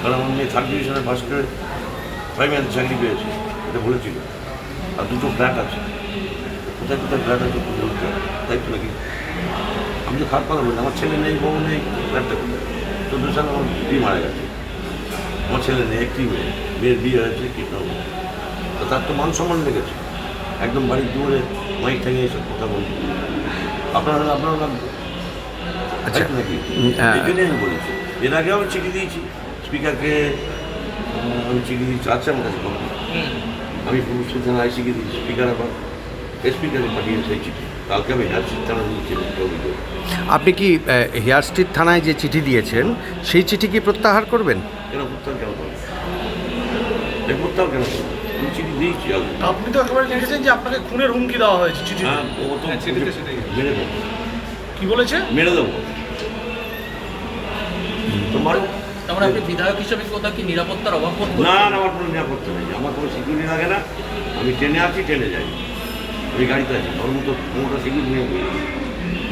কারণ আমার মেয়ে থার্ড ডিভিশনে পাস করে প্রাইমারি চাকরি পেয়েছে এটা বলেছিল। আর দুটো ফ্ল্যাট আছে। কোথায় কোথায় ফ্ল্যাট আছে একটু বলতে তাই তো নাকি? আমি তো খারাপ কথা বলি আমার ছেলে নেই বউ নেই ফ্ল্যাটটা কোথায়? চোদ্দ সালে আমার স্ত্রী মারা গেছে। আমার ছেলে নেই একটি মেয়ে মেয়ের বিয়ে হয়েছে কৃষ্ণনগর তো তার তো মান সম্মান লেগেছে। একদম বাড়ির দুয়ারে মাইক থেকে এসব কথা বলছি। আপনারা আপনারা আচ্ছা নাকি। এই জন্যই আমি বলেছি। এর আগেও আমি চিঠি দিয়েছি। স্পিকারকে আমি চিঠি দিয়েছি আছে আমার কাছে কপি। আমি পুলিশ থানা আইসিকে দিচ্ছি স্পিকার আবার স্পিকারে পাঠিয়ে সেই চিঠি। কালকে আমি হ্যাঁ থানা দিয়েছি একটা অভিযোগ আপনি কি হেয়ার স্ট্রিট থানায় যে চিঠি দিয়েছেন সেই চিঠি কি প্রত্যাহার করবেন? কেন প্রত্যাহার কেন করব এই প্রত্যাহার কেন করব আমি চিঠি দিয়েছি আপনি তো একেবারে লিখেছেন যে আপনাকে খুনের হুমকি দেওয়া হয়েছে চিঠি হ্যাঁ ও তো হ্যাঁ। মেরে দেবো। কি বলেছে? মেরে দেবো। তো মারো তারপরে আপনি বিধায়ক হিসেবে কোথাও কি নিরাপত্তার অভাব না না, আমার কোনো নিরাপত্তা নেই। আমার কোনো সিকিউরিটি লাগে না। আমি ট্রেনে আছি, ট্রেনে যাই। ওই গাড়িতে আছি। ধর্ম তো কোনোটা সিকিউরিটি নেই।